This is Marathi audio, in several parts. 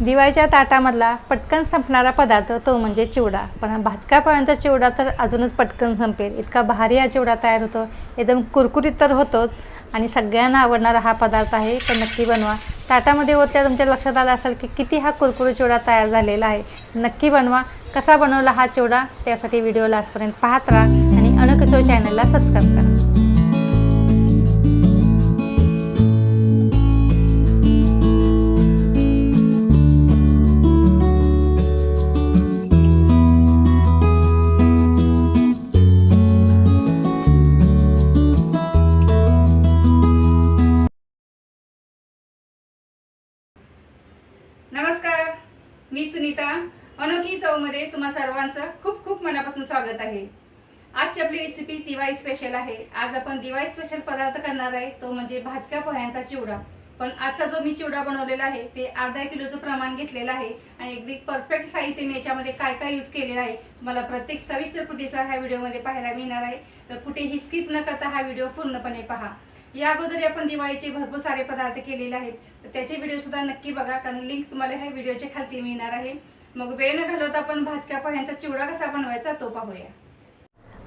दिवाळीच्या ताटामधला पटकन संपणारा पदार्थ तो म्हणजे चिवडा. पण भाजकापर्यंत चिवडा तर अजूनच पटकन संपेल. इतका भारी हा चिवडा तयार होतो. एकदम कुरकुरीत तर होतोच आणि सगळ्यांना आवडणारा हा पदार्थ आहे. तर नक्की बनवा. ताटामध्ये होत्या तुमच्या लक्षात आलं असेल की किती हा कुरकुरीत चिवडा तयार झालेला आहे. नक्की बनवा. कसा बनवला हा चिवडा? त्यासाठी व्हिडिओ लास्टपर्यंत पाहत राहा आणि अनकचो चॅनलला सबस्क्राईब करा. नमस्कार मी सुनीता. अनोखी चवमध्ये तुम्हा सर्वांचं खूप खूप मनापासून स्वागत आहे. आजची आपली रेसिपी दिवाळी स्पेशल आहे. आज आपण दिवाळी स्पेशल पदार्थ करणार आहे. तो म्हणजे भाजक्या पोह्यांचा चिवडा. पण आजचा जो मी चिवडा बनवलेला आहे ते अर्धा किलोचं प्रमाण घेतलेलं आहे आणि अगदी परफेक्ट साहित्य मी याच्यामध्ये काय काय यूज केलेलं आहे मला प्रत्येक सविस्तर कुठेचा ह्या व्हिडिओमध्ये पाहायला मिळणार आहे. तर कुठेही स्किप न करता हा व्हिडिओ पूर्णपणे पहा. या अगोदर आपण दिवाळीचे भरपूर सारे पदार्थ केलेले आहेत. तर त्याचे व्हिडिओ सुद्धा नक्की बघा कारण लिंक तुम्हाला ह्या व्हिडिओच्या खालती मिळणार आहे. मग वेळ न घालवता आपण भाजक्या पोह्यांचा चिवडा कसा बनवायचा तो पाहूया.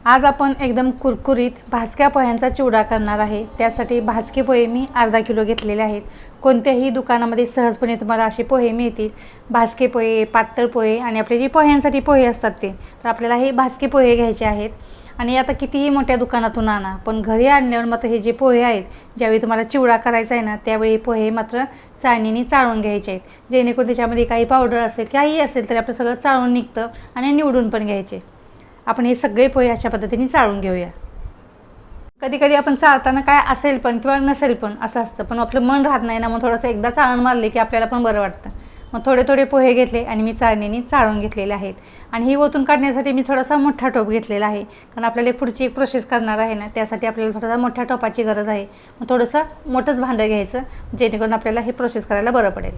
आज आपण एकदम कुरकुरीत भाजक्या पोह्यांचा चिवडा करणार आहे. त्यासाठी भाजके पोहे मी अर्धा किलो घेतलेले आहेत. कोणत्याही दुकानामध्ये सहजपणे तुम्हाला असे पोहे मिळतील. भाजके पोहे पातळ पोहे आणि आपले जे पोह्यांसाठी पोहे असतात ते. तर आपल्याला हे भाजके पोहे घ्यायचे आहेत. आणि आता कितीही मोठ्या दुकानातून आणा पण घरी आणल्यावर मात्र हे जे पोहे आहेत ज्यावेळी तुम्हाला चिवडा करायचा आहे ना त्यावेळी पोहे मात्र चाळणीने चाळून घ्यायचे आहेत. जेणेकरून त्याच्यामध्ये काही पावडर असेल काही असेल तरी आपलं सगळं चाळून निघतं आणि निवडून पण घ्यायचे. आपण हे सगळे पोहे अशा पद्धतीने चाळून घेऊया. कधी कधी आपण चाळताना काय असेल पण किंवा नसेल पण असं असतं. पण आपलं मन राहत नाही ना मग थोडंसं एकदा चाळण मारले की आपल्याला पण बरं वाटतं. मग थोडे थोडे पोहे घेतले आणि मी चाळणीने चाळून घेतलेले आहेत. आणि ही ओतून काढण्यासाठी मी थोडासा मोठा टोप घेतलेला आहे. कारण आपल्याला एक पुढची एक प्रोसेस करणार आहे ना त्यासाठी आपल्याला थोडासा मोठ्या टोपाची गरज आहे. मग थोडंसं मोठंच भांडं घ्यायचं जेणेकरून आपल्याला हे प्रोसेस करायला बरं पडेल.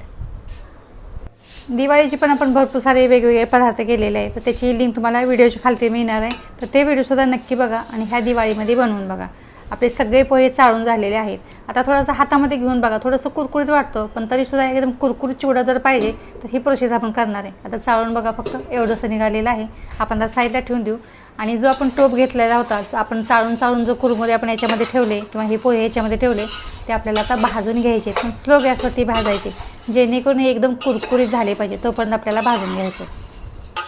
दिवाळीची पण आपण भरपूर सारे वेगवेगळे पदार्थ केलेले आहेत. तर त्याची लिंक तुम्हाला व्हिडिओच्या खालती मिळणार आहे. तर ते व्हिडिओसुद्धा नक्की बघा आणि ह्या दिवाळीमध्ये बनवून बघा. आपले सगळे पोहे चाळून झालेले आहेत. आता थोडंसं हातामध्ये घेऊन बघा. थोडंसं कुरकुरीत वाटतं पण तरीसुद्धा एकदम कुरकुरीत चिवडा जर पाहिजे तर ही प्रोसेस आपण करणार आहे. आता चाळून बघा फक्त. एवढंसं निघालेलं आहे. आपण आता साईडला ठेवून देऊ. आणि जो आपण टोप घेतलेला होता आपण चाळून चाळून जो कुरमुरे आपण याच्यामध्ये ठेवले किंवा हे पोहे याच्यामध्ये ठेवले ते आपल्याला आता भाजून घ्यायचे. पण स्लो गॅसवरती भाजायचे जेणेकरून हे एकदम कुरकुरीत झाले पाहिजे तोपर्यंत आपल्याला भाजून घ्यायचं.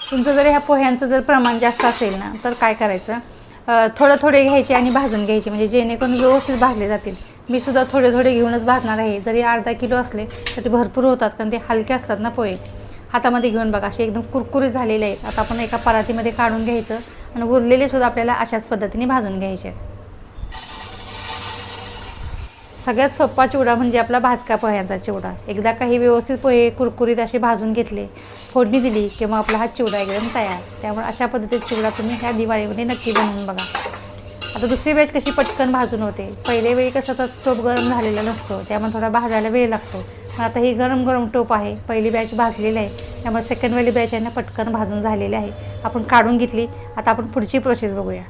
तुमचं जर ह्या पोह्यांचं जर प्रमाण जास्त असेल ना तर काय करायचं? थोडं थोडे घ्यायचे आणि भाजून घ्यायचे म्हणजे जेणेकरून व्यवस्थित भाजले जातील. मी सुद्धा थोडे थोडे घेऊनच भाजणार आहे. जरी अर्धा किलो असले तरी भरपूर होतात कारण ते हलके असतात ना पोहे. हातामध्ये घेऊन बघा असे एकदम कुरकुरीत झालेले आहेत. आता आपण एका परातीमध्ये काढून घ्यायचं. आणि उरलेले सुद्धा आपल्याला अशाच पद्धतीने भाजून घ्यायचे. आहेत सगळ्यात सोपा चिवडा म्हणजे आपला भाजका पोह्यांचा चिवडा. एकदा काही व्यवस्थित पोहे कुरकुरीत असे भाजून घेतले फोडणी दिली किंवा आपला हा चिवडा एकदम तयार. त्यामुळे अशा पद्धतीत चिवडा तुम्ही ह्या दिवाळीमध्ये नक्की बनवून बघा. आता दुसरी बॅच कशी पटकन भाजून होते. पहिले वेळी कसं तर चोप गरम झालेला नसतो त्यामुळे थोडा भाजायला वेळ लागतो. आता ही गरम गरम टोप आहे. पहिली बॅच भाजलेली आहे. त्यामुळे सेकंडवाली बॅच आहे ना पटकन भाजून झालेली आहे. आपण काढून घेतली. आता आपण पुढची प्रोसेस बघूया.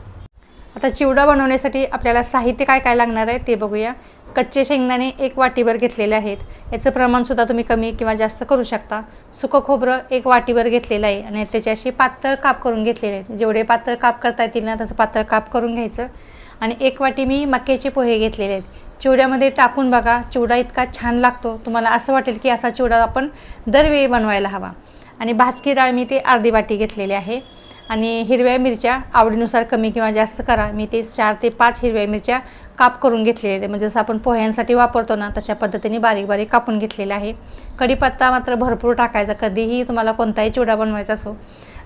आता चिवडा बनवण्यासाठी आपल्याला साहित्य काय काय लागणार आहे ते बघूया. कच्चे शेंगदाणे एक वाटीभर घेतलेले आहेत. याचं प्रमाणसुद्धा तुम्ही कमी किंवा जास्त करू शकता. सुकं खोबरं एक वाटीभर घेतलेलं आहे आणि त्याच्याशी पातळ काप करून घेतलेले आहेत. जेवढे पातळ काप करता येतील ना तसं पातळ काप करून घ्यायचं. आणि एक वाटी मी मक्याचे पोहे घेतलेले आहेत. चिवड्यामध्ये टाकून बघा. चिवडा इतका छान लागतो. तुम्हाला असं वाटेल की असा चिवडा आपण दरवेळी बनवायला हवा. आणि भाजकी डाळ मी ते अर्धी वाटी घेतलेली आहे. आणि हिरव्या मिरच्या आवडीनुसार कमी किंवा जास्त करा. मी ते चार ते पाच हिरव्या मिरच्या काप करून घेतलेले आहेत. म्हणजे जसं आपण पोह्यांसाठी वापरतो ना तशा पद्धतीने बारीक बारीक कापून घेतलेला आहे. कढीपत्ता मात्र भरपूर टाकायचा. कधीही तुम्हाला कोणताही चिवडा बनवायचा असो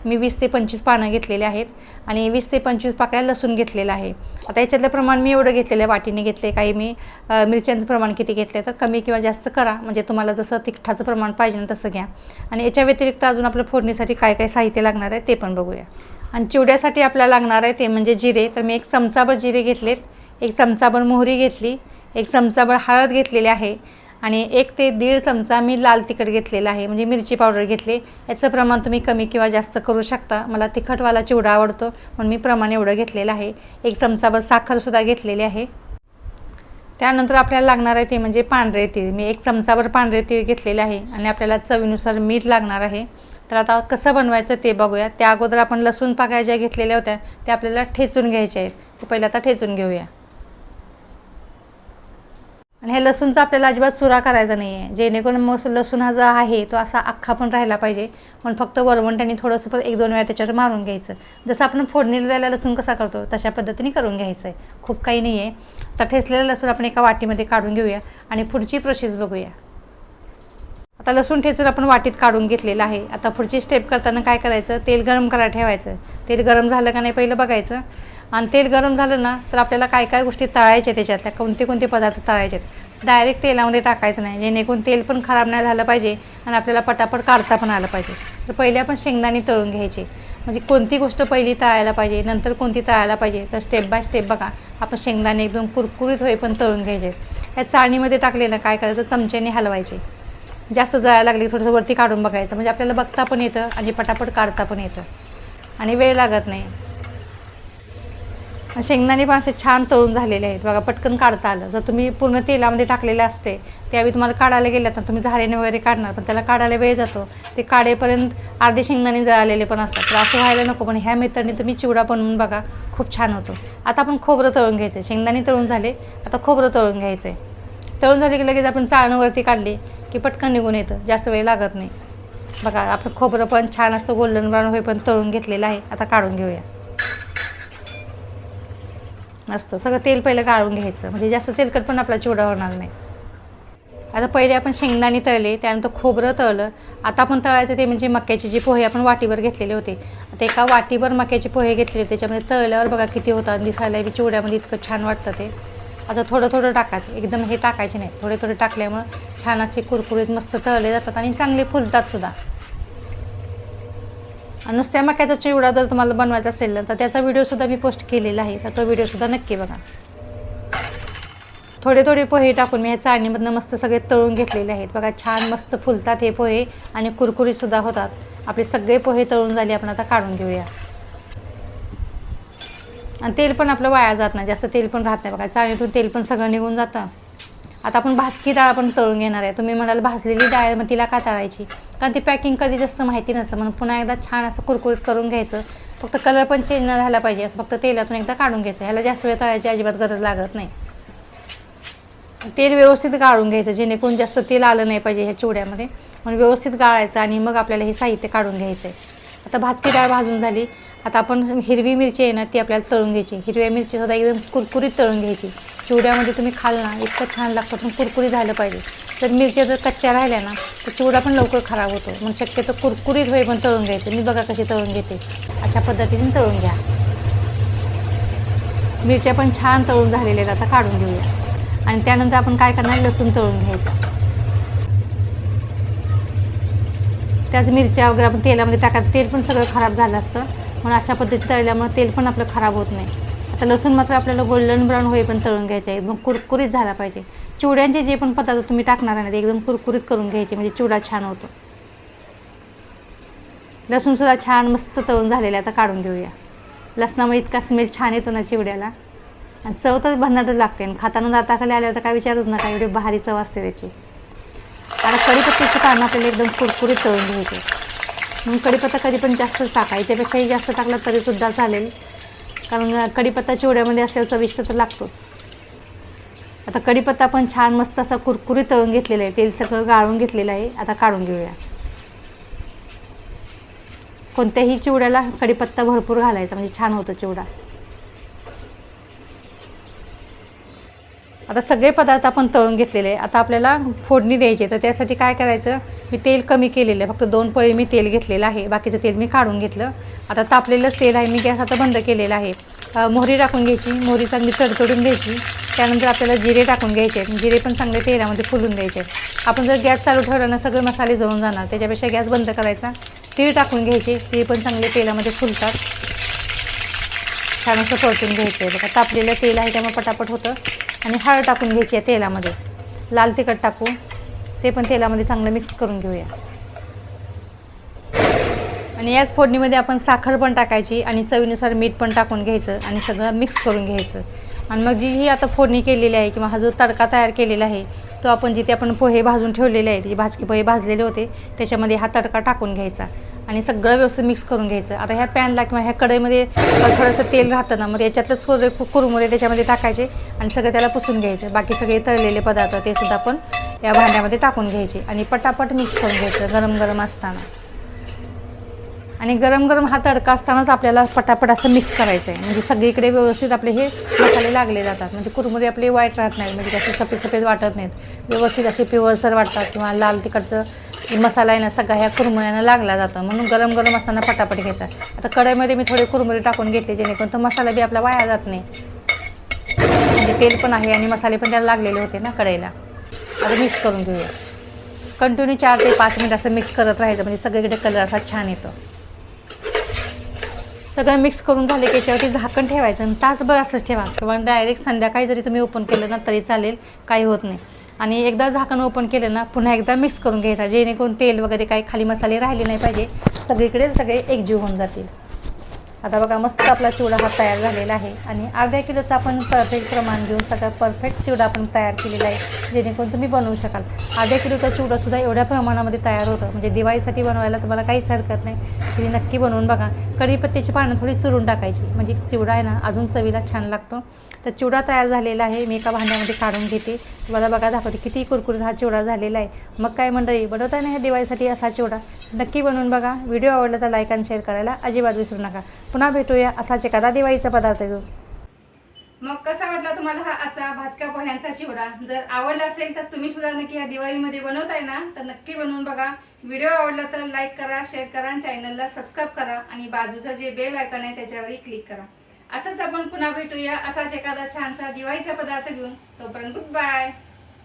मी वीस ते पंचवीस पानं घेतलेले आहेत आणि वीस ते पंचवीस पाकळ्या लसूण घेतलेलं आहे. आता याच्यातलं प्रमाण मी एवढं घेतलेलं आहे वाटीने घेतले काही मी मिरच्यांचं प्रमाण किती घेतलं तर कमी किंवा जास्त करा. म्हणजे तुम्हाला जसं तिखटाचं प्रमाण पाहिजे ना तसं घ्या. आणि याच्या व्यतिरिक्त अजून आपलं फोडणीसाठी काय काय साहित्य लागणार आहे ते पण बघूया. आणि चिवड्यासाठी आपल्याला लागणार आहे ते म्हणजे जिरे. तर मी एक चमचाभर जिरे घेतलेत एक चमचाभर मोहरी घेतली एक चमचाभर हळद घेतलेली आहे आणि एक ते दीड चमचा मी लाल तिखट घेतलेला आहे. म्हणजे मिरची पावडर घेतली. याचं प्रमाण तुम्ही कमी किंवा जास्त करू शकता. मला तिखटवाला चिवडा आवडतो म्हणून मी प्रमाण एवढं घेतलेलं आहे. एक चमचाभर साखरसुद्धा घेतलेली आहे. त्यानंतर आपल्याला लागणार आहे ते म्हणजे पांढरे तीळ. मी एक चमचाभर पांढरे तीळ घेतलेले आहे आणि आपल्याला चवीनुसार मीठ लागणार आहे. तर आता कसं बनवायचं ते बघूया. त्या अगोदर आपण लसूण पाकाय ज्या घेतलेल्या होत्या त्या आपल्याला ठेचून घ्यायच्या आहेत. ते पहिले आता ठेचून घेऊया. आणि हे लसूणचा आपल्याला अजिबात चुरा करायचा नाही आहे जेणेकरून मग लसूण हा जो आहे तो असा अख्खा पण राहिला पाहिजे. पण फक्त वरवंट्याने थोडंसं पण एक दोन वेळा त्याच्यावर मारून घ्यायचं. जसं आपण फोडणीला द्यायला लसूण कसा करतो तशा पद्धतीने करून घ्यायचं आहे खूप काही नाही आहे तर ठेचलेलं लसूण आपण एका वाटीमध्ये काढून घेऊया आणि पुढची प्रोसेस बघूया. आता लसूण ठेचून आपण वाटीत काढून घेतलेलं आहे. आता पुढची स्टेप करताना काय करायचं? तेल गरम करायला ठेवायचं. तेल गरम झालं का नाही पहिलं बघायचं. आणि तेल गरम झालं ना तर आपल्याला काय काय गोष्टी तळायच्या त्याच्यातल्या कोणते कोणते पदार्थ तळायचे आहेत डायरेक्ट तेलामध्ये टाकायचं नाही जेणेकरून तेल पण खराब नाही झालं पाहिजे आणि आपल्याला पटापट काढता पण आलं पाहिजे. तर पहिले आपण शेंगदाणे तळून घ्यायचे. म्हणजे कोणती गोष्ट पहिली तळायला पाहिजे नंतर कोणती तळायला पाहिजे तर स्टेप बाय स्टेप बघा आपण शेंगदाणे एकदम कुरकुरीत होई पण तळून घ्यायचे. या चाळणीमध्ये ना काय करायचं चमच्याने हलवायचे. जास्त जळायला लागली थोडंसं वरती काढून बघायचं. म्हणजे आपल्याला बघता पण येतं आणि पटापट काढता पण येतं. आणि वेळ लागत नाही. शेंगदाणे पण असे छान तळून झालेले आहेत. बघा पटकन काढता आलं. जर तुम्ही पूर्ण तेलामध्ये टाकलेले असते त्यावेळी तुम्हाला काढायला गेलं तर तुम्ही झाल्याने वगैरे काढणार पण त्याला काढायला वेळ जातो. ते काढेपर्यंत अर्धे शेंगदाणे जळालेले पण असतात. तर असं व्हायला नको पण ह्या मेथडने तुम्ही चिवडा बनवून बघा खूप छान होतो. आता आपण खोबरं तळून घ्यायचं शेंगदाणे तळून झाले आता खोबरं तळून घ्यायचं आहे तळून झाले की लगेच आपण चाळणवरती काढली की पटकन निघून येतं. जास्त वेळ लागत नाही. बघा आपण खोबरं पण छान असं गोल्डन ब्राऊन होई पण तळून घेतलेलं आहे. आता काढून घेऊया. नसतं. सगळं तेल पहिलं काढून घ्यायचं. म्हणजे जास्त तेलकट पण आपला चिवडा होणार नाही. आता पहिले आपण शेंगदाणे तळले त्यानंतर खोबरं तळलं. आता आपण तळायचं ते म्हणजे मक्याचे जे पोहे आपण वाटीवर घेतलेले होते. आता एका वाटीवर मक्याचे पोहे घेतले त्याच्यामध्ये तळल्यावर बघा किती होतात दिसायला बी चिवड्यामध्ये इतकं छान वाटतं ते. आता थोडं थोडं टाकायचं. एकदम हे टाकायचे नाही. थोडे थोडे टाकल्यामुळं छान असे कुरकुरीत मस्त तळले जातात आणि चांगले फुलतात सुद्धा. नुसत्या मक्याचा चिवडा जर तुम्हाला बनवायचा असेल ना, तर त्याचा व्हिडिओसुद्धा मी पोस्ट केलेला आहे. तर तो व्हिडिओसुद्धा नक्की बघा. थोडे थोडे पोहे टाकून मी ह्या चाळणीमधनं मस्त सगळे तळून घेतलेले आहेत. बघा छान मस्त फुलतात हे पोहे आणि कुरकुरीतसुद्धा होतात. आपले सगळे पोहे तळून झाले आपण आता काढून घेऊया. आणि तेल पण आपलं वाया जात नाही. जास्त तेल पण राहत नाही. बघा चाळणीतून तेल पण सगळं निघून जातं. आता आपण भाजकी डाळ पण तळून घेणार आहे. तुम्ही म्हणाल भाजलेली डाळ मग तिला का तळायची? कारण ती पॅकिंग कधी जास्त माहिती नसतं. म्हणून पुन्हा एकदा छान असं कुरकुरीत करून घ्यायचं. फक्त कलर पण चेंज न झाला पाहिजे. असं फक्त तेलातून एकदा काढून घ्यायचं. ह्याला जास्त वेळ तळायची अजिबात गरज लागत नाही. तेल व्यवस्थित गाळून घ्यायचं जेणेकरून जास्त तेल आलं नाही पाहिजे ह्या चिवड्यामध्ये. म्हणून व्यवस्थित गाळायचं आणि मग आपल्याला हे साहित्य काढून घ्यायचं आहे आता भाजकी डाळ भाजून झाली. आता आपण हिरवी मिरची आहे ना ती आपल्याला तळून घ्यायची. हिरव्या मिरचीसुद्धा एकदम कुरकुरीत तळून घ्यायची. चिवड्यामध्ये तुम्ही खाल ना इतकं छान लागतं पण कुरकुरीत झालं पाहिजे. जर मिरच्या जर कच्च्या राहिल्या ना तर चिवडा पण लवकर खराब होतो. मग शक्यतो कुरकुरीत होई पण तळून घ्यायचं. मी बघा कशी तळून घेते. अशा पद्धतीने तळून घ्या. मिरच्या पण छान तळून झालेल्या आहेत आता काढून घेऊया. आणि त्यानंतर आपण काय करणार लसूण तळून घ्यायचं. त्याच मिरच्या वगैरे आपण तेलामध्ये टाकायचं. तेल पण सगळं खराब झालं असतं. म्हणून अशा पद्धतीत तळल्यामुळे तेल पण आपलं खराब होत नाही. आता लसूण मात्र आपल्याला गोल्डन ब्राऊन होई पण तळून घ्यायचं आहे. एकदम कुरकुरीत झाला पाहिजे. चिवड्यांचे जे पण पदार्थ तुम्ही टाकणार आहे ना ते एकदम कुरकुरीत करून घ्यायचे. म्हणजे चिवडा छान होतो. लसूणसुद्धा छान मस्त तळून झालेले आता काढून घेऊया लसणामुळे इतका स्मेल छान येतो ना चिवड्याला. आणि चव तर भन्नाटच लागते. आणि खाताना दाताखाली आल्यावर तर काय विचारूच नका एवढी भारी चव असते त्याची. आता कढीपत्त्याची कारण आपल्याला एकदम कुरकुरीत तळून घ्यायचे मग कढीपत्ता कधी पण जास्तच टाका. याच्यापेक्षाही जास्त टाकला तरीसुद्धा चालेल. कारण कढीपत्ता चिवड्यामध्ये असल्यावर चविष्ट तर लागतोच. आता कढीपत्ता पण छान मस्त असा कुरकुरी तळून घेतलेला आहे. तेल सगळं गाळून घेतलेलं आहे. आता काढून घेऊया. कोणत्याही चिवड्याला कढीपत्ता भरपूर घालायचा. म्हणजे छान होतो चिवडा. आता सगळे पदार्थ आपण तळून घेतलेले आता आपल्याला फोडणी द्यायची आहे. तर त्यासाठी काय करायचं? मी तेल कमी केलेलं आहे. फक्त दोन पळी मी तेल घेतलेलं आहे. बाकीचं तेल मी काढून घेतलं. आता तापलेलंच तेल आहे. मी गॅस आता बंद केलेला आहे. मोहरी टाकून घ्यायची. मोहरी चांगली तडतडून घ्यायची. त्यानंतर आपल्याला जिरे टाकून घ्यायचे जिरे पण चांगले तेलामध्ये फुलून द्यायचे आपण जर गॅस चालू ठेवला ना सगळे मसाले जळून जाणार. त्याच्यापेक्षा गॅस बंद करायचा. तीळ टाकून घ्यायचे. तीळ पण चांगले तेलामध्ये फुलतात. छान असं परतून घ्यायचं आहे बघा तापलेलं तेल आहे त्यामुळे पटापट होतं. आणि हळद टाकून घ्यायची आहे तेलामध्ये. लाल तिखट टाकू. ते पण तेलामध्ये चांगलं मिक्स करून घेऊया. आणि याच फोडणीमध्ये आपण साखर पण टाकायची आणि चवीनुसार मीठ पण टाकून घ्यायचं आणि सगळं मिक्स करून घ्यायचं. आणि मग जी ही आता फोडणी केलेली आहे किंवा हा जो तडका तयार केलेला आहे तो आपण जिथे आपण पोहे भाजून ठेवलेले आहेत जे भाजके पोहे भाजलेले होते त्याच्यामध्ये हा तडका टाकून घ्यायचा. आणि सगळं व्यवस्थित मिक्स करून घ्यायचं. आता ह्या पॅनला किंवा ह्या कढईमध्ये थोडंसं तेल राहतं ना मग याच्यातलं सोरे कुरमुरे त्याच्यामध्ये टाकायचे आणि सगळं त्याला पुसून घ्यायचं. बाकी सगळे तळलेले पदार्थ ते सुद्धा आपण या भांड्यामध्ये टाकून घ्यायचे आणि पटापट मिक्स करून घ्यायचं गरम गरम असताना. आणि गरम गरम हा तडका असतानाच आपल्याला पटापट असं मिक्स करायचं आहे म्हणजे सगळीकडे व्यवस्थित आपले हे मसाले लागले जातात. म्हणजे कुरमुरे आपले वाईट राहत नाहीत. म्हणजे असे सफेद सफेद वाटत नाहीत. व्यवस्थित असे पिवळसर वाटतात किंवा लाल तिकडचं मसाला आहे ना सगळा ह्या कुरमुऱ्यानं लागला जातो. म्हणून गरम गरम असताना पटापट घ्यायचा. आता कढईमध्ये मी थोडे कुरमुरे टाकून घेतले जेणेकरून तो मसाला बी आपला वाया जात नाही. म्हणजे तेल पण आहे आणि मसाले पण त्याला लागलेले होते ना कढईला. आता मिक्स करून घेऊया. कंटिन्यू चार ते पाच मिनिट असं मिक्स करत राहायचं म्हणजे सगळीकडे कलर असा छान येतो. सगळं मिक्स करून झाले की याच्यावरती झाकण ठेवायचं आणि तासभर असंच ठेवा. किंवा डायरेक्ट संध्याकाळी जरी तुम्ही ओपन केलं ना तरी चालेल काही होत नाही. आणि एकदा झाकण ओपन केलं ना पुन्हा एकदा मिक्स करून घ्यायचा जेणेकरून तेल वगैरे काही खाली मसाले राहिले नाही पाहिजे. सगळीकडे सगळे एकजीव होऊन जातील. आता बघा मस्त आपला चिवडा हा तयार झालेला आहे. आणि अर्ध्या किलोचा आपण परफेक्ट प्रमाण घेऊन सगळं परफेक्ट चिवडा आपण तयार केलेला आहे जेणेकरून तुम्ही बनवू शकाल. अर्ध्या किलोचा चिवडासुद्धा एवढ्या प्रमाणामध्ये तयार होतं. म्हणजे दिवाळीसाठी बनवायला तुम्हाला काहीच हरकत नाही. तुम्ही नक्की बनवून बघा. कढीपत्त्याची पानं थोडी चुरून टाकायची. म्हणजे चिवडा आहे ना अजून चवीला छान लागतो. तर चिवडा तयार झालेला आहे. मी एका भांड्यामध्ये काढून घेते. तुम्हाला बघा दाखवते किती कुरकुरीत हा चिवडा झालेला आहे. मग काय मंडळी बनवता ना ह्या दिवाळीसाठी असा चिवडा? नक्की बनवून बघा. व्हिडिओ आवडला तर लाईक आणि शेअर करायला अजिबात विसरू नका. पुन्हा भेटूया असाच एखादा दिवाळीचा पदार्थ घेऊन. मग कसा वाटला तुम्हाला हा आजचा भाजका पोह्यांचा चिवडा? जर आवडला असेल तर तुम्ही सुद्धा नक्की ह्या दिवाळीमध्ये बनवताय ना तर नक्की बनवून बघा. व्हिडिओ आवडला तर लाईक करा शेअर करा आणि चॅनलला सबस्क्राईब करा आणि बाजूचं जे बेल आयकॉन आहे त्याच्यावरही क्लिक करा. असंच आपण पुन्हा भेटूया असाच एखादा छानसा दिवाळीचा पदार्थ घेऊन. तोपर्यंत गुड बाय